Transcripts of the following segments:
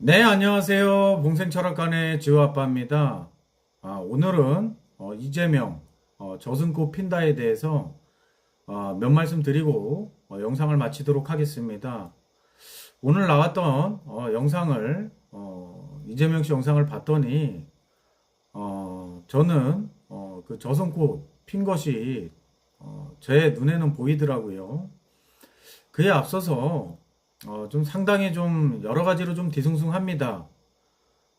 네, 안녕하세요. 봉생철학관의 지호아빠입니다. 아, 오늘은 어, 이재명 어, 저승고 핀다에 대해서 어, 몇 말씀 드리고 어, 영상을 마치도록 하겠습니다. 오늘 나왔던 어, 영상을 어, 이재명 씨 영상을 봤더니 어, 저는 어, 그 저승고 핀 것이 어, 제 눈에는 보이더라고요. 그에 앞서서 어, 좀 상당히 좀 여러 가지로 좀 뒤숭숭합니다.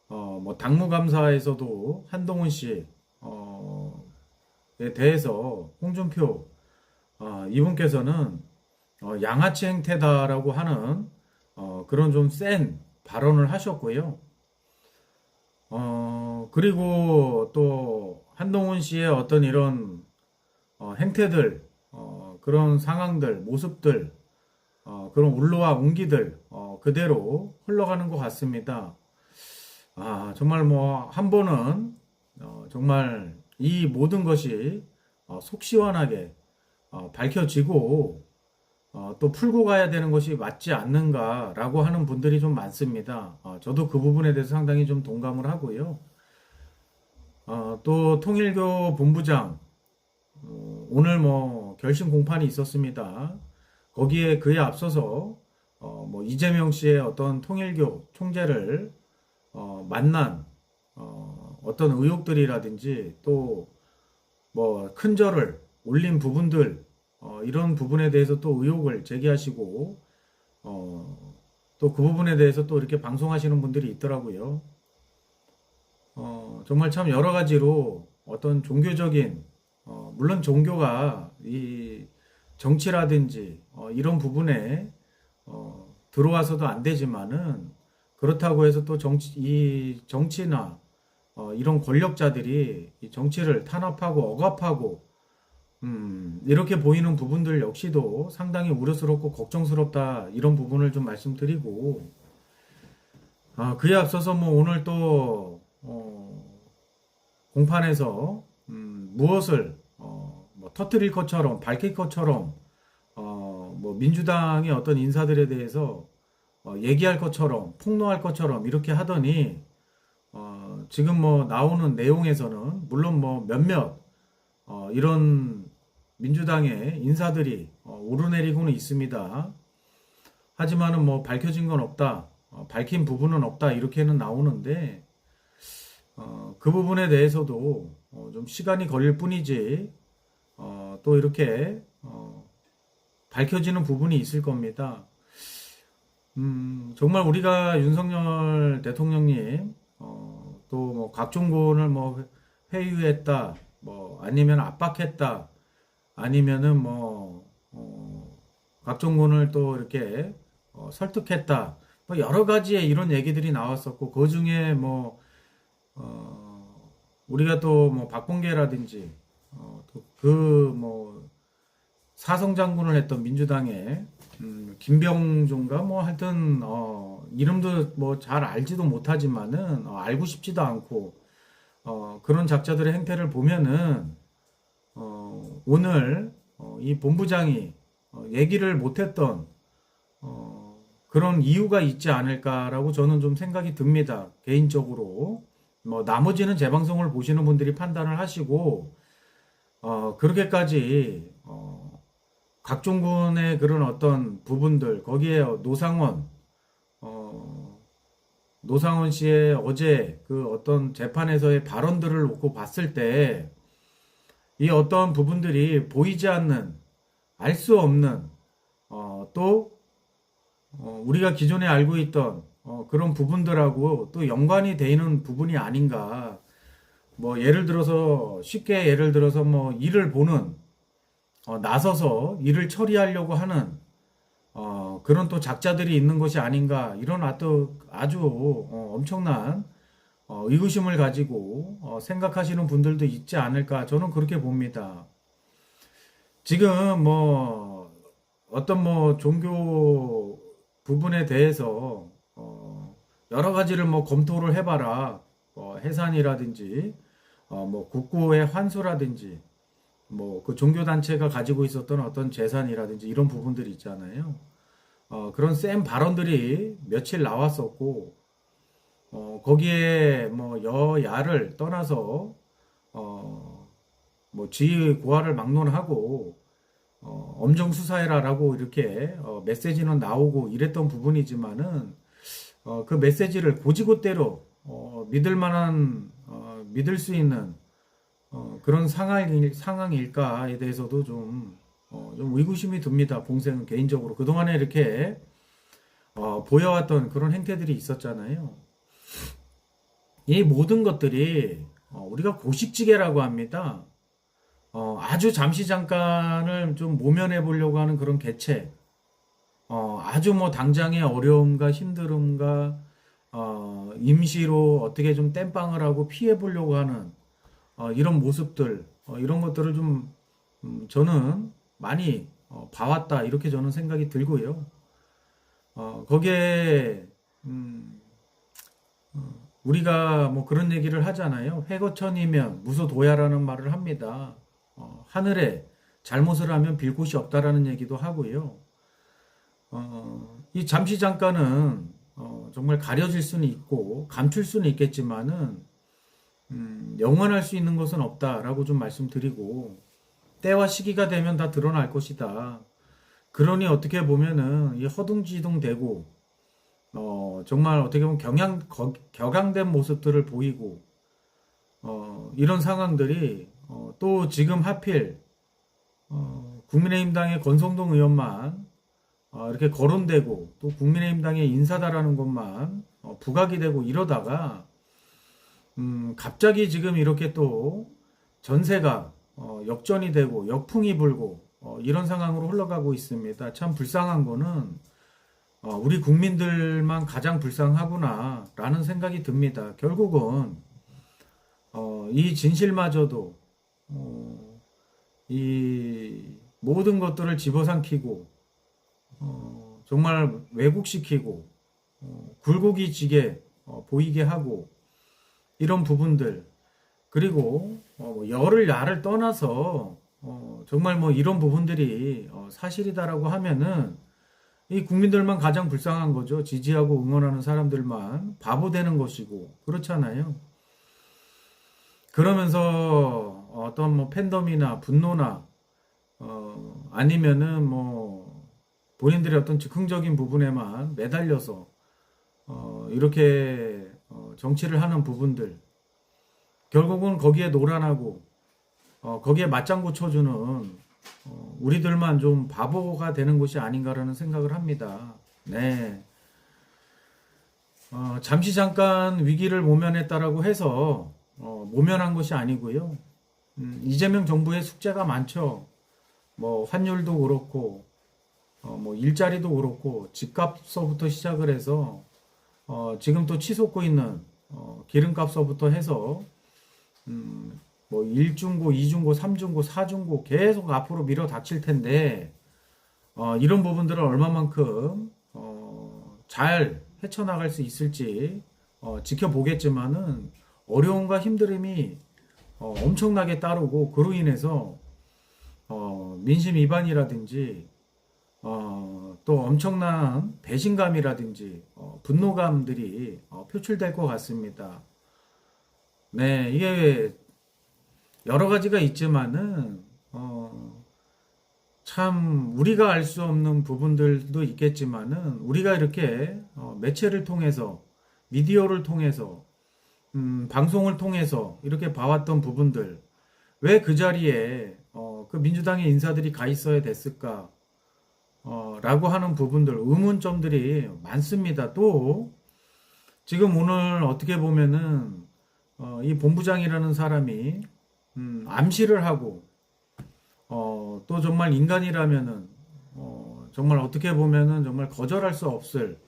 어, 뭐 당무감사에서도 한동훈 씨, 어, 에 대해서 홍준표, 어, 이분께서는 어, 양아치 행태다라고 하는 어, 그런 좀 센 발언을 하셨고요. 어, 그리고 또 한동훈 씨의 어떤 이런 어, 행태들, 어, 그런 상황들, 모습들, 어, 그런 울로와 운기들 어, 그대로 흘러가는 것 같습니다. 아, 정말 뭐 한 번은 어, 정말 이 모든 것이 어, 속 시원하게 어, 밝혀지고 어, 또 풀고 가야 되는 것이 맞지 않는가라고 하는 분들이 좀 많습니다. 어, 저도 그 부분에 대해서 상당히 좀 동감을 하고요. 어, 또 통일교 본부장 어, 오늘 뭐 결심 공판이 있었습니다. 거기에 그에 앞서서 어, 뭐 이재명 씨의 어떤 통일교 총재를 어, 만난 어, 어떤 의혹들이라든지 또 뭐 큰절을 올린 부분들 어, 이런 부분에 대해서 또 의혹을 제기하시고 어, 또 그 부분에 대해서 또 이렇게 방송하시는 분들이 있더라고요. 어, 정말 참 여러 가지로 어떤 종교적인 어, 물론 종교가 이 정치라든지 어, 이런 부분에 어, 들어와서도 안 되지만은 그렇다고 해서 또 정치 이 정치나 어, 이런 권력자들이 이 정치를 탄압하고 억압하고 음, 이렇게 보이는 부분들 역시도 상당히 우려스럽고 걱정스럽다 이런 부분을 좀 말씀드리고 아, 그에 앞서서 뭐 오늘 또 어, 공판에서 음, 무엇을 터뜨릴 것처럼 밝힐 것처럼 어, 뭐 민주당의 어떤 인사들에 대해서 어, 얘기할 것처럼 폭로할 것처럼 이렇게 하더니 어, 지금 뭐 나오는 내용에서는 물론 뭐 몇몇 어, 이런 민주당의 인사들이 어, 오르내리고는 있습니다. 하지만은 뭐 밝혀진 건 없다, 어, 밝힌 부분은 없다 이렇게는 나오는데 어, 그 부분에 대해서도 어, 좀 시간이 걸릴 뿐이지 어, 또 이렇게 어, 밝혀지는 부분이 있을 겁니다. 음, 정말 우리가 윤석열 대통령님 어, 또뭐 각종군을 뭐 회유했다, 뭐 아니면 압박했다, 아니면은 뭐 어, 각종군을 또 이렇게 어, 설득했다, 뭐 여러 가지의 이런 얘기들이 나왔었고 그 중에 뭐 어, 우리가 또 뭐 박범계라든지 어, 그뭐 사성 장군을 했던 민주당의 음, 김병준가 뭐 하여튼 어, 이름도 뭐 잘 알지도 못하지만은 어, 알고 싶지도 않고 어, 그런 작자들의 행태를 보면은 어, 오늘 어, 이 본부장이 어, 얘기를 못했던 어, 그런 이유가 있지 않을까라고 저는 좀 생각이 듭니다. 개인적으로 뭐 나머지는 재방송을 보시는 분들이 판단을 하시고 어, 그렇게까지 어, 각종군의 그런 어떤 부분들 거기에 노상원 어, 노상원 씨의 어제 그 어떤 재판에서의 발언들을 놓고 봤을 때 이 어떤 부분들이 보이지 않는 알 수 없는 어, 또 어, 우리가 기존에 알고 있던 어, 그런 부분들하고 또 연관이 돼 있는 부분이 아닌가 뭐 예를 들어서 쉽게 예를 들어서 뭐 일을 보는 어, 나서서 일을 처리하려고 하는 어, 그런 또 작자들이 있는 것이 아닌가 이런 아주 아주 어, 엄청난 어, 의구심을 가지고 어, 생각하시는 분들도 있지 않을까 저는 그렇게 봅니다. 지금 뭐 어떤 뭐 종교 부분에 대해서 어, 여러 가지를 뭐 검토를 해봐라 뭐 해산이라든지 어, 뭐 국고의 환수라든지 뭐 그 종교 단체가 가지고 있었던 어떤 재산이라든지 이런 부분들이 있잖아요. 어, 그런 센 발언들이 며칠 나왔었고 어, 거기에 뭐 여야를 떠나서 어, 뭐 지휘 고하를 막론하고 어, 엄정 수사해라라고 이렇게 어, 메시지는 나오고 이랬던 부분이지만은 어, 그 메시지를 고지고대로 어, 믿을 만한 어, 믿을 수 있는 어, 그런 상황일, 상황일까에 대해서도 좀, 어, 좀 의구심이 듭니다. 봉생은 개인적으로 그동안에 이렇게 어, 보여왔던 그런 행태들이 있었잖아요. 이 모든 것들이 어, 우리가 고식지게라고 합니다. 어, 아주 잠시 잠깐을 좀 모면해 보려고 하는 그런 개체. 어, 아주 뭐 당장의 어려움과 힘듦과 어, 임시로 어떻게 좀 땜빵을 하고 피해 보려고 하는 어, 이런 모습들, 어, 이런 것들을 좀 음, 저는 많이 어, 봐왔다 이렇게 저는 생각이 들고요. 어, 거기에 음, 어, 우리가 뭐 그런 얘기를 하잖아요. 회거천이면 무소도야라는 말을 합니다. 어, 하늘에 잘못을 하면 빌 곳이 없다라는 얘기도 하고요. 어, 이 잠시 잠깐은 어, 정말 가려질 수는 있고 감출 수는 있겠지만은 음, 영원할 수 있는 것은 없다라고 좀 말씀드리고 때와 시기가 되면 다 드러날 것이다. 그러니 어떻게 보면은 이 허둥지둥 되고 어, 정말 어떻게 보면 경향 거- 격앙된 모습들을 보이고 어, 이런 상황들이 어, 또 지금 하필 어, 국민의힘당의 권성동 의원만 어, 이렇게 거론되고 또 국민의힘당의 인사다라는 것만 어, 부각이 되고 이러다가 음, 갑자기 지금 이렇게 또 전세가 어, 역전이 되고 역풍이 불고 어, 이런 상황으로 흘러가고 있습니다. 참 불쌍한 거는 어, 우리 국민들만 가장 불쌍하구나라는 생각이 듭니다. 결국은 어, 이 진실마저도 어, 이 모든 것들을 집어삼키고 어, 정말 왜곡시키고 어, 굴곡이 지게 어, 보이게 하고 이런 부분들 그리고 어, 뭐 열을 야를 떠나서 어, 정말 뭐 이런 부분들이 어, 사실이다라고 하면은 이 국민들만 가장 불쌍한 거죠. 지지하고 응원하는 사람들만 바보 되는 것이고 그렇잖아요. 그러면서 어떤 뭐 팬덤이나 분노나 어, 아니면은 뭐 본인들의 어떤 즉흥적인 부분에만 매달려서 어, 이렇게 어, 정치를 하는 부분들 결국은 거기에 노란하고 어, 거기에 맞장구 쳐주는 어, 우리들만 좀 바보가 되는 것이 아닌가라는 생각을 합니다. 네. 어, 잠시 잠깐 위기를 모면했다라고 해서 어, 모면한 것이 아니고요. 음, 이재명 정부의 숙제가 많죠. 뭐 환율도 그렇고 어, 뭐 일자리도 그렇고 집값서부터 시작을 해서 어, 지금 또 치솟고 있는 어, 기름값서부터 해서 음, 뭐 1중고, 2중고, 3중고, 4중고 계속 앞으로 밀어 닥칠 텐데 어, 이런 부분들을 얼마만큼 어, 잘 헤쳐나갈 수 있을지 어, 지켜보겠지만은 어려움과 힘듦이 어, 엄청나게 따르고 그로 인해서 어, 민심 위반이라든지 어, 또 엄청난 배신감이라든지 어, 분노감들이 어, 표출될 것 같습니다. 네, 이게 여러 가지가 있지만은 어, 참 우리가 알 수 없는 부분들도 있겠지만은 우리가 이렇게 어, 매체를 통해서 미디어를 통해서 음, 방송을 통해서 이렇게 봐왔던 부분들 왜 그 자리에 어, 그 민주당의 인사들이 가 있어야 됐을까? 어, 라고 하는 부분들 의문점들이 많습니다. 또 지금 오늘 어떻게 보면은 어, 이 본부장이라는 사람이 음, 암시를 하고 어, 또 정말 인간이라면은 어, 정말 어떻게 보면은 정말 거절할 수 없을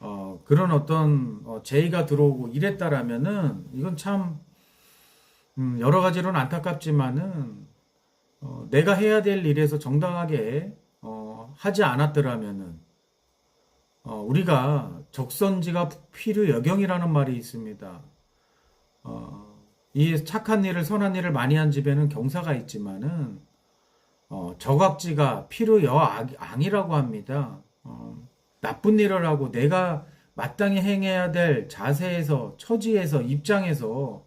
어, 그런 어떤 어, 제의가 들어오고 이랬다라면은 이건 참 음, 여러 가지로는 안타깝지만은 어, 내가 해야 될 일에서 정당하게 어, 하지 않았더라면은 어, 우리가 적선지가 필요 여경이라는 말이 있습니다. 어, 이 착한 일을 선한 일을 많이 한 집에는 경사가 있지만은 어, 저각지가 필요 여앙이라고 합니다. 어, 나쁜 일을 하고 내가 마땅히 행해야 될 자세에서, 처지에서, 입장에서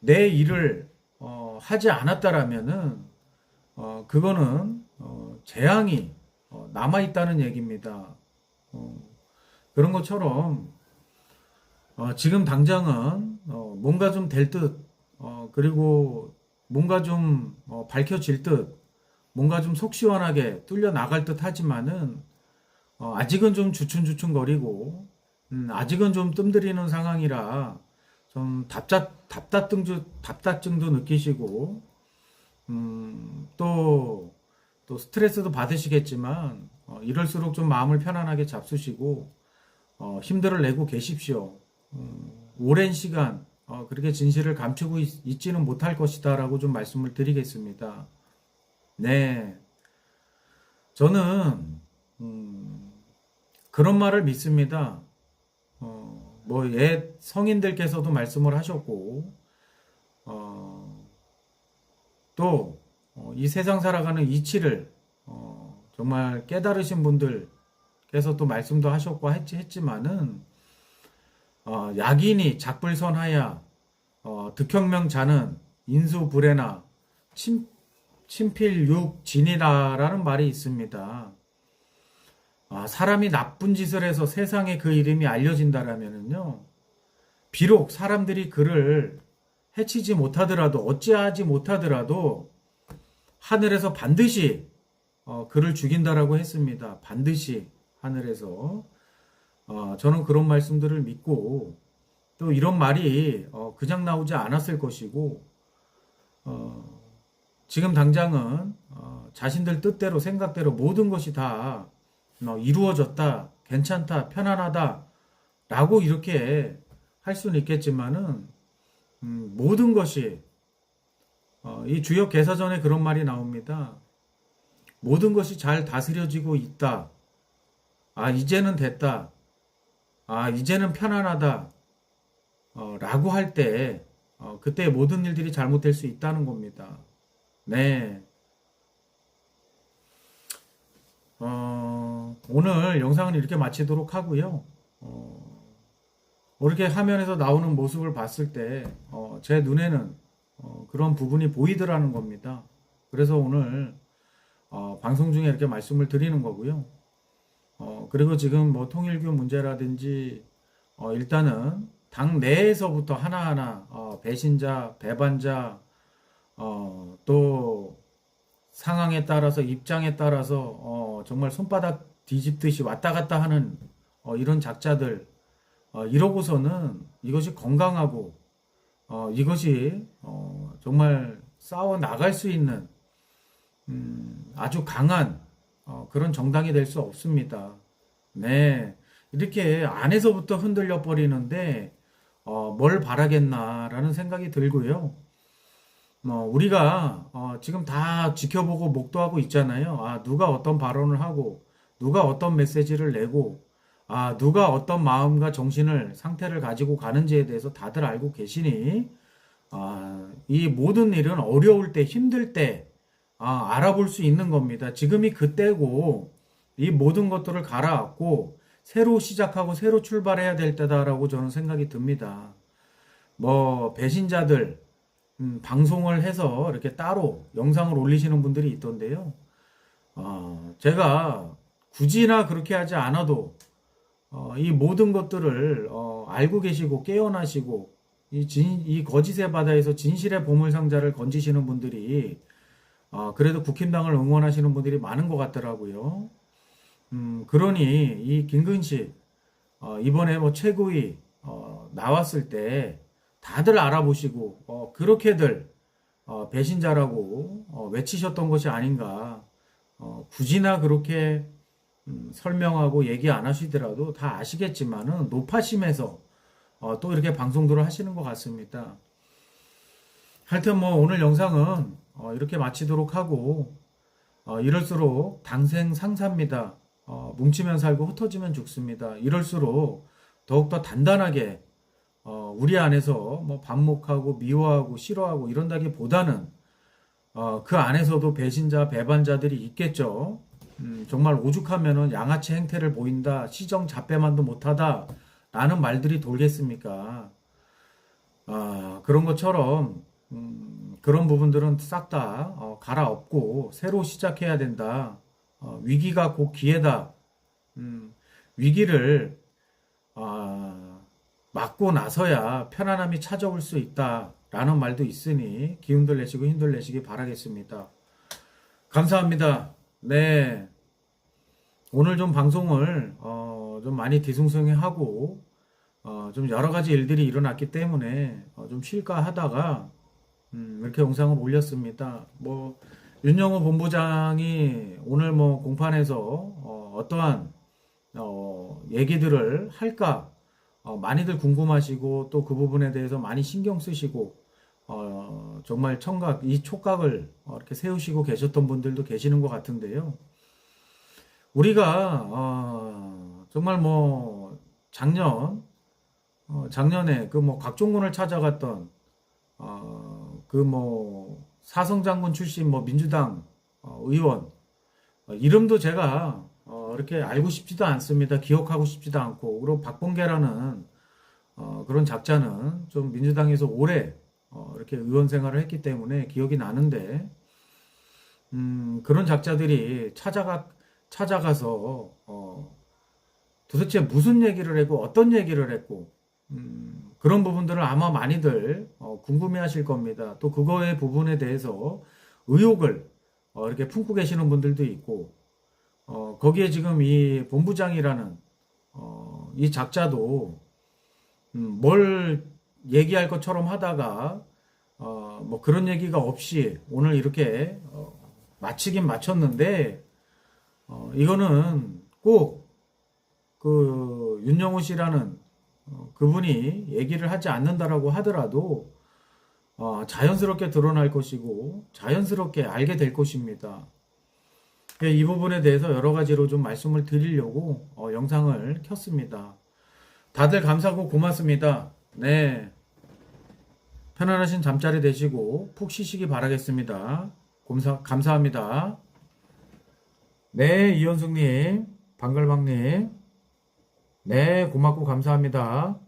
내 일을 어, 하지 않았다라면은 어, 그거는 어, 재앙이 어, 남아 있다는 얘기입니다. 어, 그런 것처럼 어, 지금 당장은 어, 뭔가 좀 될 듯, 어, 그리고 뭔가 좀 어, 밝혀질 듯, 뭔가 좀 속 시원하게 뚫려 나갈 듯 하지만은 어, 아직은 좀 주춤주춤거리고, 음, 아직은 좀 뜸들이는 상황이라 좀 답답, 답답증도, 답답증도 느끼시고, 음, 또, 또 스트레스도 받으시겠지만, 어, 이럴수록 좀 마음을 편안하게 잡수시고, 어, 힘들을 내고 계십시오. 음, 오랜 시간, 어, 그렇게 진실을 감추고 있, 지는 못할 것이다라고 좀 말씀을 드리겠습니다. 네. 저는, 음, 그런 말을 믿습니다. 어, 뭐, 옛 성인들께서도 말씀을 하셨고, 어, 또, 어, 이 세상 살아가는 이치를, 어, 정말 깨달으신 분들께서 또 말씀도 하셨고 했, 했지만은, 어, 약인이 작불선하야, 어, 득혁명 자는 인수불해나 친, 친필육진이라라는 말이 있습니다. 아, 사람이 나쁜 짓을 해서 세상에 그 이름이 알려진다라면은요, 비록 사람들이 그를 해치지 못하더라도, 어찌하지 못하더라도, 하늘에서 반드시, 어, 그를 죽인다라고 했습니다. 반드시 하늘에서. 어, 저는 그런 말씀들을 믿고, 또 이런 말이, 어, 그냥 나오지 않았을 것이고, 어, 지금 당장은, 어, 자신들 뜻대로, 생각대로 모든 것이 다 어, 이루어졌다, 괜찮다, 편안하다, 라고 이렇게 할 수는 있겠지만은, 음, 모든 것이, 어, 이 주역 개사전에 그런 말이 나옵니다. 모든 것이 잘 다스려지고 있다. 아, 이제는 됐다. 아, 이제는 편안하다. 어, 라고 할 때, 어, 그때 모든 일들이 잘못될 수 있다는 겁니다. 네. 어, 오늘 영상은 이렇게 마치도록 하고요. 어, 이렇게 화면에서 나오는 모습을 봤을 때, 어, 제 눈에는 어, 그런 부분이 보이더라는 겁니다. 그래서 오늘 어, 방송 중에 이렇게 말씀을 드리는 거고요. 어, 그리고 지금 뭐 통일교 문제라든지 어, 일단은 당 내에서부터 하나하나 어, 배신자, 배반자, 어, 또 상황에 따라서 입장에 따라서 어, 정말 손바닥 뒤집듯이 왔다 갔다 하는 어, 이런 작자들 어, 이러고서는 이것이 건강하고 어, 이것이 어, 정말 싸워 나갈 수 있는 음, 아주 강한 어, 그런 정당이 될 수 없습니다. 네, 이렇게 안에서부터 흔들려 버리는데 어, 뭘 바라겠나라는 생각이 들고요. 뭐 우리가 어, 지금 다 지켜보고 목도하고 있잖아요. 아, 누가 어떤 발언을 하고 누가 어떤 메시지를 내고 아, 누가 어떤 마음과 정신을 상태를 가지고 가는지에 대해서 다들 알고 계시니 아, 이 모든 일은 어려울 때 힘들 때 아, 알아볼 수 있는 겁니다. 지금이 그때고 이 모든 것들을 갈아엎고 새로 시작하고 새로 출발해야 될 때다라고 저는 생각이 듭니다. 뭐 배신자들 음, 방송을 해서 이렇게 따로 영상을 올리시는 분들이 있던데요. 어, 제가 굳이나 그렇게 하지 않아도 어, 이 모든 것들을 어, 알고 계시고 깨어나시고 이, 진, 이 거짓의 바다에서 진실의 보물상자를 건지시는 분들이 어, 그래도 국힘당을 응원하시는 분들이 많은 것 같더라고요. 음, 그러니 이 김근식 어, 이번에 뭐 최고위 어, 나왔을 때 다들 알아보시고 어, 그렇게들 어, 배신자라고 어, 외치셨던 것이 아닌가. 어, 굳이나 그렇게 음, 설명하고 얘기 안 하시더라도 다 아시겠지만은 노파심에서 어, 또 이렇게 방송들을 하시는 것 같습니다. 하여튼 뭐 오늘 영상은 어, 이렇게 마치도록 하고 어, 이럴수록 당생 상사입니다. 어, 뭉치면 살고 흩어지면 죽습니다. 이럴수록 더욱더 단단하게 어, 우리 안에서 뭐 반목하고 미워하고 싫어하고 이런다기보다는 어, 그 안에서도 배신자 배반자들이 있겠죠. 음, 정말 오죽하면은 양아치 행태를 보인다, 시정 잡배만도 못하다, 라는 말들이 돌겠습니까? 아, 그런 것처럼, 음, 그런 부분들은 싹다 어, 갈아엎고 새로 시작해야 된다. 어, 위기가 곧 기회다. 음, 위기를 아, 맞고 나서야 편안함이 찾아올 수 있다 라는 말도 있으니 기운들 내시고 힘들 내시기 바라겠습니다. 감사합니다. 네. 오늘 좀 방송을 어, 좀 많이 뒤숭숭하고 어, 좀 여러 가지 일들이 일어났기 때문에 어, 좀 쉴까 하다가 음, 이렇게 영상을 올렸습니다. 뭐 윤영호 본부장이 오늘 뭐 공판에서 어, 어떠한 어, 얘기들을 할까 어, 많이들 궁금하시고 또 그 부분에 대해서 많이 신경 쓰시고 어, 정말 청각 이 촉각을 어, 이렇게 세우시고 계셨던 분들도 계시는 것 같은데요. 우리가 어, 정말 뭐 작년 어, 작년에 그 뭐 곽종군을 찾아갔던 어, 그뭐 사성 장군 출신 뭐 민주당 어, 의원 어, 이름도 제가 어, 이렇게 알고 싶지도 않습니다. 기억하고 싶지도 않고 그리고 박봉계라는 어, 그런 작자는 좀 민주당에서 오래 어, 이렇게 의원 생활을 했기 때문에 기억이 나는데 음, 그런 작자들이 찾아가 찾아가서 어, 도대체 무슨 얘기를 했고 어떤 얘기를 했고 음, 그런 부분들을 아마 많이들 어, 궁금해하실 겁니다. 또 그거의 부분에 대해서 의혹을 어, 이렇게 품고 계시는 분들도 있고 어, 거기에 지금 이 본부장이라는 어, 이 작자도 음, 뭘 얘기할 것처럼 하다가 어, 뭐 그런 얘기가 없이 오늘 이렇게 어, 마치긴 마쳤는데 어, 이거는 꼭 그 윤영호 씨라는 어, 그분이 얘기를 하지 않는다라고 하더라도 어, 자연스럽게 드러날 것이고 자연스럽게 알게 될 것입니다. 예, 이 부분에 대해서 여러 가지로 좀 말씀을 드리려고 어, 영상을 켰습니다. 다들 감사하고 고맙습니다. 네. 편안하신 잠자리 되시고 푹 쉬시기 바라겠습니다. 감사, 감사합니다. 네, 이현숙님, 방글방님. 네, 고맙고 감사합니다.